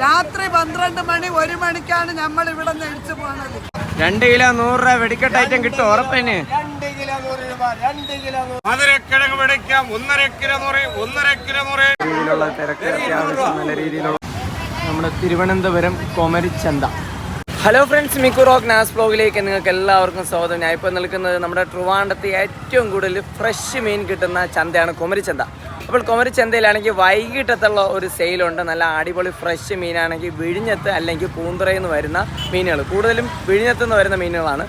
രാത്രി പന്ത്രണ്ട് മണി ഒരു മണിക്കാണ് നമ്മൾ ഇവിടെ നിന്ന് പോണത്. രണ്ട് കിലോ നൂറ് രൂപ വെടിക്കെട്ട് ഐറ്റം കിട്ടും കിലോ മധുരക്കിഴങ്ങ് രൂപ ഒന്നര കിലോ നൂറ് ഒന്നര കിലോ നൂറ്. രീതിയിലുള്ള തിരക്ക് അത്യാവശ്യം നല്ല രീതിയിലുള്ള നമ്മുടെ തിരുവനന്തപുരം കൊമരിച്ചന്ത ഹലോ ഫ്രണ്ട്സ് മിക്കു റോക്ക് നാസ് ബ്ലോഗിലേക്ക് നിങ്ങൾക്ക് എല്ലാവർക്കും സ്വാഗതം. ഞാൻ ഇപ്പോൾ നിൽക്കുന്നത് നമ്മുടെ ട്രിവാൻഡത്ത് ഏറ്റവും കൂടുതൽ ഫ്രഷ് മീൻ കിട്ടുന്ന ചന്തയാണ് കൊമരിച്ചന്ത അപ്പോൾ കൊമരിച്ചന്തയിലാണെങ്കിൽ വൈകിട്ടത്തുള്ള ഒരു സെയിലുണ്ട്. നല്ല അടിപൊളി ഫ്രഷ് മീനാണെങ്കിൽ വിഴിഞ്ഞത്ത് അല്ലെങ്കിൽ പൂന്തുറയിൽ നിന്ന് വരുന്ന മീനുകൾ. കൂടുതലും വിഴിഞ്ഞത്ത് നിന്ന് വരുന്ന മീനുകളാണ്.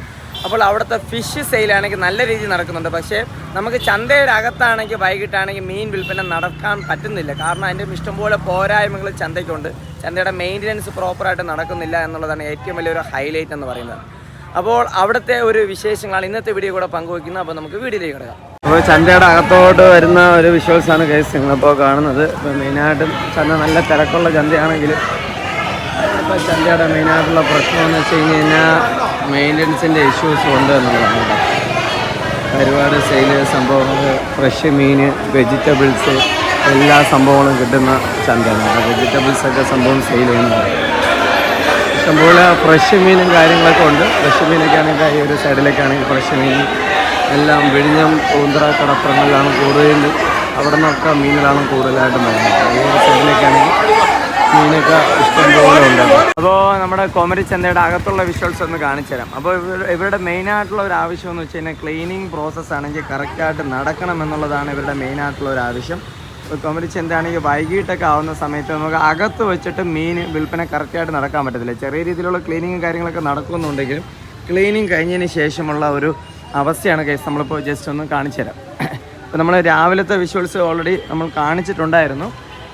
അപ്പോൾ അവിടുത്തെ ഫിഷ് സെയിലാണെങ്കിൽ നല്ല രീതിയിൽ നടക്കുന്നുണ്ട്. പക്ഷേ നമുക്ക് ചന്തയുടെ അകത്താണെങ്കിൽ വൈകിട്ടാണെങ്കിൽ മീൻ വിൽപ്പന നടക്കാൻ പറ്റുന്നില്ല. കാരണം അതിന്റെ ഇഷ്ടംപോലെ പോരായ്മകൾ ചന്തയ്ക്കുണ്ട്. ചന്തയുടെ മെയിന്റനൻസ് പ്രോപ്പറായിട്ട് നടക്കുന്നില്ല എന്നുള്ളതാണ് ഏറ്റവും വലിയൊരു ഹൈലൈറ്റ് എന്ന് പറയുന്നത്. അപ്പോൾ അവിടുത്തെ ഒരു വിശേഷങ്ങളാണ് ഇന്നത്തെ വീഡിയോ കൂടെ പങ്കുവയ്ക്കുന്നത്. അപ്പോൾ നമുക്ക് വീഡിയോയിലേക്ക് കിടക്കാം. അപ്പോൾ ചന്തയുടെ അകത്തോട്ട് വരുന്ന ഒരു വിഷ്വൽസാണ് കേസ് നിങ്ങളിപ്പോൾ കാണുന്നത്. ഇപ്പോൾ മെയിനായിട്ടും ചന്ത നല്ല തിരക്കുള്ള ചന്തയാണെങ്കിൽ ഇപ്പോൾ ചന്തയുടെ മെയിനായിട്ടുള്ള പ്രശ്നം എന്ന് വെച്ച് കഴിഞ്ഞ് കഴിഞ്ഞാൽ മെയിന്റനൻസിന്റെ ഇഷ്യൂസ് ഉണ്ട് എന്നുള്ളതാണ്. ഒരുപാട് സെയിൽ സംഭവങ്ങൾ ഫ്രഷ് മീൻ വെജിറ്റബിൾസ് എല്ലാ സംഭവങ്ങളും കിട്ടുന്ന ചന്തയാണ്. വെജിറ്റബിൾസൊക്കെ സംഭവം സെയിൽ ചെയ്യുന്നുണ്ട് ഇഷ്ടംപോലെ ഫ്രഷ് മീനും കാര്യങ്ങളൊക്കെ ഉണ്ട്. ഫ്രഷ് മീനൊക്കെ ആണെങ്കിൽ ഈ ഒരു സൈഡിലേക്കാണെങ്കിൽ ഫ്രഷ് മീൻ എല്ലാം വെടിഞ്ഞം പൂന്തറ കടപ്പുറങ്ങളിലാണ് കൂടുതൽ അവിടെ നിന്നൊക്കെ മീനുകളാണ് കൂടുതലായിട്ടും വരുന്നത്. സൈഡിലേക്കാണെങ്കിൽ മീനൊക്കെ ഇഷ്ടംപോലെ ഉണ്ട്. അപ്പോൾ നമ്മുടെ കോമരി ചന്തയുടെ അകത്തുള്ള വിഷ്വൽസ് ഒന്ന് കാണിച്ചു തരാം. അപ്പോൾ ഇവരുടെ മെയിനായിട്ടുള്ള ഒരു ആവശ്യം എന്ന് വെച്ച് കഴിഞ്ഞാൽ ക്ലീനിങ് പ്രോസസ്സ് ആണെങ്കിൽ കറക്റ്റായിട്ട് നടക്കണം എന്നുള്ളതാണ് ഇവരുടെ മെയിനായിട്ടുള്ള ഒരു ആവശ്യം. ഇപ്പോൾ കോമരി ചന്തയാണെങ്കിൽ വൈകിട്ടൊക്കെ ആവുന്ന സമയത്ത് നമുക്ക് അകത്ത് വെച്ചിട്ട് മീൻ വിൽപ്പന കറക്റ്റായിട്ട് നടക്കാൻ പറ്റത്തില്ല. ചെറിയ രീതിയിലുള്ള ക്ലീനിങ്ങും കാര്യങ്ങളൊക്കെ നടക്കുന്നുണ്ടെങ്കിലും ക്ലീനിങ് കഴിഞ്ഞതിന് ശേഷമുള്ള ഒരു അവസ്ഥയാണ് കേസ് നമ്മളിപ്പോൾ ജസ്റ്റ് ഒന്ന് കാണിച്ചു തരാം. ഇപ്പോൾ നമ്മൾ രാവിലത്തെ വിഷ്വൽസ് ഓൾറെഡി നമ്മൾ കാണിച്ചിട്ടുണ്ടായിരുന്നു.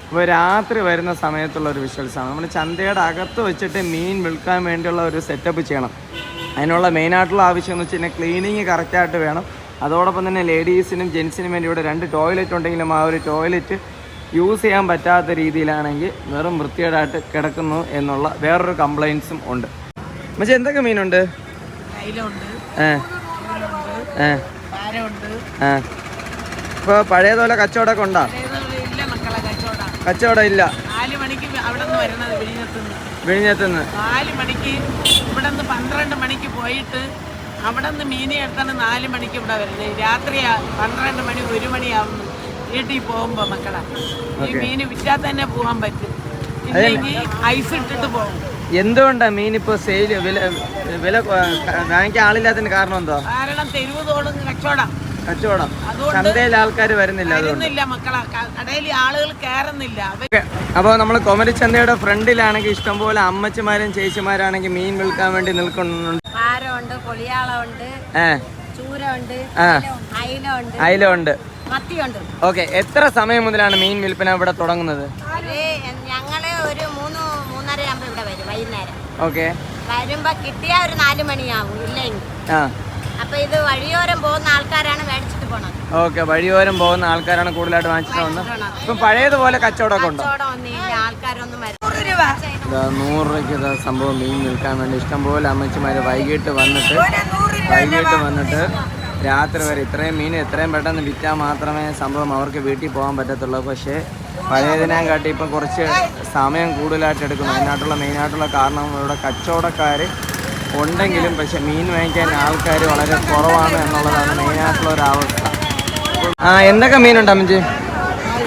അപ്പോൾ രാത്രി വരുന്ന സമയത്തുള്ള ഒരു വിഷ്വൽസാണ് നമ്മൾ ചന്തയുടെ അകത്ത് വെച്ചിട്ട് മീൻ വിൽക്കാൻ വേണ്ടിയുള്ള ഒരു സെറ്റപ്പ് ചെയ്യണം. അതിനുള്ള മെയിനായിട്ടുള്ള ആവശ്യം എന്ന് വെച്ച് കഴിഞ്ഞാൽ ക്ലീനിങ് കറക്റ്റായിട്ട് വേണം. അതോടൊപ്പം തന്നെ ലേഡീസിനും ജെൻസിനും വേണ്ടി ഇവിടെ രണ്ട് ടോയ്ലറ്റ് ഉണ്ടെങ്കിലും ആ ഒരു ടോയ്ലറ്റ് യൂസ് ചെയ്യാൻ പറ്റാത്ത രീതിയിലാണെങ്കിൽ വെറും വൃത്തികേടായിട്ട് കിടക്കുന്നു എന്നുള്ള വേറൊരു കംപ്ലൈൻസും ഉണ്ട്. മച്ച എന്തൊക്കെ മീനുണ്ട്? കയ്യിലുണ്ട് ആ. പഴയതുപോലെ കച്ചവടമൊക്കെ ഉണ്ടോ? കച്ചവടം. ഇല്ല. വിഴിഞ്ഞത്തുനിന്ന്. നാല് മണിക്ക് ഇവിടെ നിന്ന് പന്ത്രണ്ട് മണിക്ക് പോയിട്ട് അവിടെ നിന്ന് മീനെ എടുത്താണ് നാല് മണിക്ക് ഇവിടെ വരുന്നത്. രാത്രി പന്ത്രണ്ട് മണി ഒരു മണിയാവുന്നു വീട്ടിൽ പോകുമ്പോ മക്കളെ. ഈ മീന് വിറ്റാൽ തന്നെ പോകാൻ പറ്റും. ഇല്ലെങ്കിൽ ഐസ് ഇട്ടിട്ട് പോകും. എന്തുകൊണ്ടാ മീൻ ഇപ്പോൾ സെയിൽ വില വില വാങ്ങിക്കാൻ ആളില്ലാത്തതിന് കാരണം എന്തോ? കാരണം തെരുവ് തോടും കച്ചവടം. ചന്തയിൽ ആൾക്കാർ വരുന്നില്ല അപ്പൊ വരുന്നില്ല മക്കളെ. ക- കടയിൽ ആളുകൾ കയറുന്നില്ല അപ്പോൾ നമ്മൾ കൊമരിച്ചന്തയുടെ ഫ്രണ്ടിലാണെങ്കിൽ ഇഷ്ടംപോലെ അമ്മച്ചിമാരും ചേച്ചിമാരാണെങ്കിൽ മീൻ വിൽക്കാൻ വേണ്ടി നിൽക്കുന്നുണ്ട്. പാരമുണ്ട് പൊളിയാളമുണ്ട് ഏ. ചൂരമുണ്ട് ആ. അയിലുണ്ട് മത്തിയുണ്ട്. ഓക്കെ. എത്ര സമയം മുതലാണ് മീൻ വിൽപ്പന ഇവിടെ തുടങ്ങുന്നത്? ഞങ്ങൾ ഒരു മൂന്ന് മൂന്നര ആകുമ്പോ ഇവിടെ വരും വൈകുന്നേരം. ഓക്കെ. വരുമ്പോ കിട്ടിയ ഒരു നാല് മണിയാവും ഇല്ലെങ്കിൽ. അപ്പൊ ഇത് വഴിയോരം പോകുന്ന ആൾക്കാരാണ് മേടിച്ചിട്ട് പോണത്. ഓക്കെ വഴിയോരം പോകുന്ന ആൾക്കാരാണ് കൂടുതലായിട്ട് വാങ്ങിച്ചിട്ട് വന്നത് ഇപ്പം പഴയതുപോലെ കച്ചവടമൊക്കെ ഉണ്ടോ? ആൾക്കാരൊന്നും നൂറ് രൂപയ്ക്ക് ഇതാ സംഭവം മീൻ നിൽക്കാൻ വേണ്ടി ഇഷ്ടംപോലെ അമ്മച്ചിമാര് വൈകിട്ട് വന്നിട്ട് വൈകിട്ട് വന്നിട്ട് രാത്രി വരെ ഇത്രയും മീൻ എത്രയും പെട്ടെന്ന് വിറ്റാൽ മാത്രമേ സംഭവം അവർക്ക് വീട്ടിൽ പോകാൻ പറ്റത്തുള്ളൂ. പക്ഷേ പഴയതിനെ കാട്ടി ഇപ്പം കുറച്ച് സമയം കൂടുതലായിട്ട് എടുക്കുന്നു. അതിനായിട്ടുള്ള മെയിനായിട്ടുള്ള കാരണം ഇവിടെ കച്ചവടക്കാർ ഉണ്ടെങ്കിലും പക്ഷെ മീൻ വാങ്ങിക്കാൻ ആൾക്കാർ വളരെ കുറവാണ് എന്നുള്ളതാണ് മെയിനായിട്ടുള്ള ഒരു അവസ്ഥ. ആ എന്തൊക്കെ മീനുണ്ട് അമ്മച്ചി?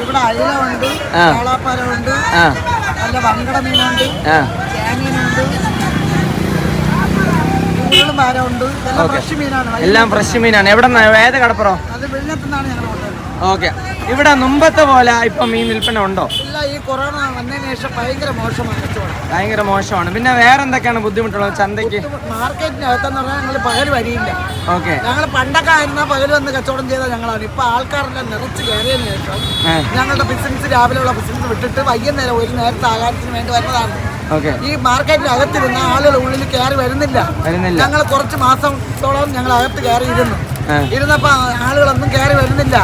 ഇവിടെ അയിലുണ്ട്. കാളാപ്പാലുണ്ട് നല്ല വങ്കട മീനുണ്ട് ഓക്കെ. ഫ്രഷ് മീനാണ്. എല്ലാം ഫ്രഷ് മീനാണ്. എവിടെ ഏത് കടപ്പുറം? അത് വിഴിഞ്ഞത്തുനിന്നാണ് ഞങ്ങൾ ഓക്കെ. ഇവിടെ മുമ്പത്തെ പോലെ ഇപ്പൊ മീൻ വിൽപ്പന ഉണ്ടോ? ഇല്ല ഈ കൊറോണ വന്നതിന് ശേഷം ഭയങ്കര മോശമാണ് ഭയങ്കര മോശമാണ്. പിന്നെ വേറെ എന്തൊക്കെയാണ് ബുദ്ധിമുട്ടുള്ളത്? ചന്തയ്ക്ക്? മാർക്കറ്റിനകത്തെന്ന് പറഞ്ഞാൽ ഞങ്ങൾ പകൽ വരിയില്ല. ഓക്കെ. ഞങ്ങൾ പണ്ടൊക്കെ ആയിരുന്ന പകൽ വന്ന് കച്ചവടം ചെയ്ത ഞങ്ങളാണ്. ഇപ്പൊ ആൾക്കാരെല്ലാം നിറച്ച് കയറിയതിന് ശേഷം ഞങ്ങളുടെ ബിസിനസ് രാവിലെ ഉള്ള ബിസിനസ് വിട്ടിട്ട് വൈകുന്നേരം ഒരു നേരത്തെ ആഹാരത്തിന് വേണ്ടി വരുന്നതാണ്. ഈ മാർക്കറ്റിനകത്തിരുന്ന ആളുകൾ ഉള്ളിൽ കയറി വരുന്നില്ല. വരുന്നില്ല. ഞങ്ങൾ കുറച്ച് മാസത്തോളം ഞങ്ങൾ അകത്ത് കയറിയിരുന്നു. ഇരുന്നു ഇരുന്നപ്പോ ആളുകളൊന്നും കയറി വരുന്നില്ല.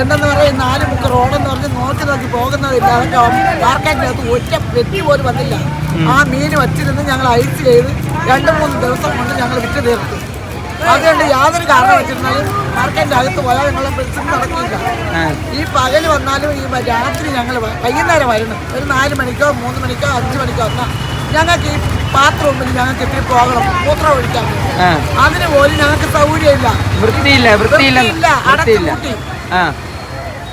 എന്തെന്ന് പറയും നാല് മുക്ക് റോഡെന്ന് പറഞ്ഞ് നോക്കി നോക്കി പോകുന്നതില്ല. അതൊക്കെ മാർക്കറ്റിനകത്ത് ഒറ്റ വെറ്റി പോലും വന്നില്ല. ആ മീൻ വച്ചിരുന്ന് ഞങ്ങൾ ഐസ് ചെയ്ത് രണ്ട് മൂന്ന് ദിവസം കൊണ്ട് ഞങ്ങൾ വിറ്റ് തീർത്തു. അതുകൊണ്ട് യാതൊരു കാരണം വെച്ചിരുന്നാലും മാർക്കറ്റിന്റെ അകത്ത് പോയാൽ ഞങ്ങളെ ബസ്സിന് നടക്കില്ല ഈ പകൽ വന്നാലും ഈ രാത്രി ഞങ്ങൾ വൈകുന്നേരം വരണം. ഒരു നാല് മണിക്കോ മൂന്ന് മണിക്കോ അഞ്ച് മണിക്കോ വന്നാൽ ഞങ്ങൾക്ക് ഈ ബാത്റൂമിൽ ഞങ്ങൾക്ക് എത്തി പോകണം. മൂത്രം ഒഴിക്കാൻ അതിന് പോലും ഞങ്ങൾക്ക് സൗകര്യമില്ല. വൃത്തിയില്ല വൃത്തിയില്ല വൃത്തിയില്ല, കൂട്ടി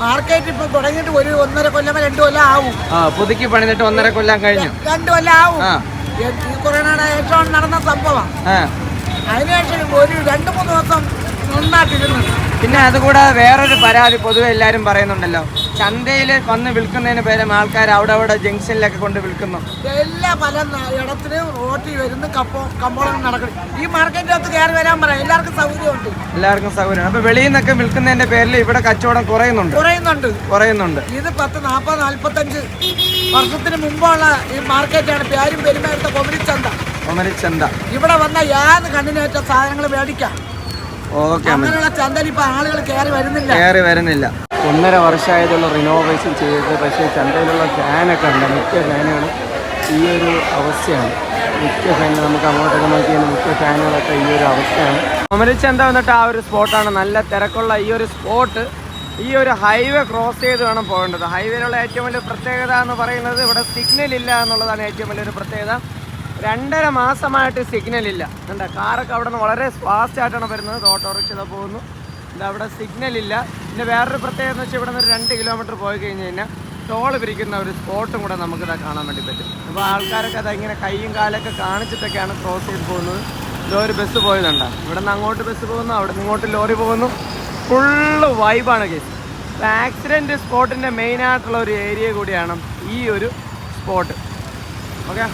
മാർക്കറ്റ് ഇപ്പൊ തുടങ്ങിയിട്ട് ഒരു ഒന്നര കൊല്ലം രണ്ടു കൊല്ലം ആവും. ആ പുതുക്കി പണിതിട്ട് ഒന്നര കൊല്ലം കഴിഞ്ഞു. രണ്ടു കൊല്ലം ആവും. ആ. ഈ കൊറോണയുടെ ഏറ്റവും നടന്ന സംഭവം. ആ. അതിനുശേഷം ഒരു രണ്ട് മൂന്ന് ദിവസം നന്നായിട്ടിരുന്നു. പിന്നെ അതുകൂടാതെ വേറൊരു പരാതി പൊതുവെ എല്ലാരും പറയുന്നുണ്ടല്ലോ. ചന്തയിൽ വന്ന് വിൽക്കുന്നതിന് പേരും ആൾക്കാർ അവിടെ അവിടെ ജംഗ്ഷനിലൊക്കെ കൊണ്ട് വിൽക്കുന്നു. എല്ലാ പല ഇടത്തിന് റോട്ടിൽ വരുന്ന കപ്പോ കമ്പോളം നടക്കണം ഈ മാർക്കറ്റിനകത്ത് കയറി വരാൻ പറയാം. എല്ലാവർക്കും സൗകര്യമുണ്ട്. എല്ലാവർക്കും സൗകര്യം അപ്പൊ വെളിയിൽ നിന്നൊക്കെ വിൽക്കുന്നതിന്റെ പേരിൽ ഇവിടെ കച്ചവടം കുറയുന്നുണ്ട്. കുറയുന്നുണ്ട്. കുറയുന്നുണ്ട്. ഇത് പത്ത് നാൽപ്പത് നാൽപ്പത്തഞ്ച് വർഷത്തിന് മുമ്പുള്ള ഈ മാർക്കറ്റാണ് പേരും പെരുമാറ്റ കൊമരിച്ചന്ത. കൊമരിച്ചന്ത. ഇവിടെ വന്ന ഏത് കണ്ണിനേറ്റ സാധനങ്ങൾ മേടിക്കാം. ഓക്കെ അങ്ങനെയുള്ള ചന്തയിൽ ഇപ്പൊ ആളുകൾ കയറി വരുന്നില്ല. കയറി വരുന്നില്ല. ഒന്നര വർഷമായതുള്ള റിനോവേഷൻ ചെയ്തത് പക്ഷേ ചന്തയിലുള്ള ഫാനൊക്കെ ഉണ്ട്. മിക്ക ഫാനുകളും ഈ ഒരു അവസ്ഥയാണ്. മിക്ക ഫാൻ നമുക്ക് അങ്ങോട്ടൊക്കെ നോക്കിയാൽ മിക്ക ഫാനുകളൊക്കെ ഈ ഒരു അവസ്ഥയാണ്. ഒമരിച്ചന്ത വന്നിട്ട് ആ ഒരു സ്പോട്ടാണ് നല്ല തിരക്കുള്ള ഈ ഒരു സ്പോട്ട് ഈ ഒരു ഹൈവേ ക്രോസ് ചെയ്ത് വേണം പോകേണ്ടത്. ഹൈവേയിലുള്ള ഏറ്റവും വലിയ പ്രത്യേകത എന്ന് പറയുന്നത് ഇവിടെ സിഗ്നൽ ഇല്ല എന്നുള്ളതാണ് ഏറ്റവും വലിയൊരു പ്രത്യേകത. രണ്ടര മാസമായിട്ട് സിഗ്നൽ ഇല്ല. കണ്ട? കാറൊക്കെ അവിടെ നിന്ന് വളരെ ഫാസ്റ്റ് ആയിട്ടാണ് വരുന്നത്. ഓട്ടോറിക്ഷ പോകുന്നു. അവിടെ സിഗ്നൽ ഇല്ല. പിന്നെ വേറൊരു പ്രത്യേകത എന്ന് വെച്ചാൽ ഇവിടെ നിന്ന് രണ്ട് കിലോമീറ്റർ പോയി കഴിഞ്ഞ് കഴിഞ്ഞാൽ ടോൾ പിരിക്കുന്ന ഒരു സ്പോട്ടും കൂടെ നമുക്കിതാ കാണാൻ വേണ്ടി പറ്റും. അപ്പോൾ ആൾക്കാരൊക്കെ അത് ഇങ്ങനെ കൈയും കാലൊക്കെ കാണിച്ചിട്ടൊക്കെയാണ് ക്രോസ് ചെയ്ത് പോകുന്നത്. ഇതൊരു ബസ് പോയതുണ്ട ഇവിടെ നിന്ന് അങ്ങോട്ട് ബസ് പോകുന്നു അവിടെ നിന്ന് ഇങ്ങോട്ട് ലോറി പോകുന്നു. ഫുള്ള് വൈബാണ് കേസ് അപ്പോൾ ആക്സിഡന്റ് സ്പോട്ടിന്റെ മെയിനായിട്ടുള്ള ഒരു ഏരിയ കൂടിയാണ് ഈ ഒരു സ്പോട്ട് ഓക്കെ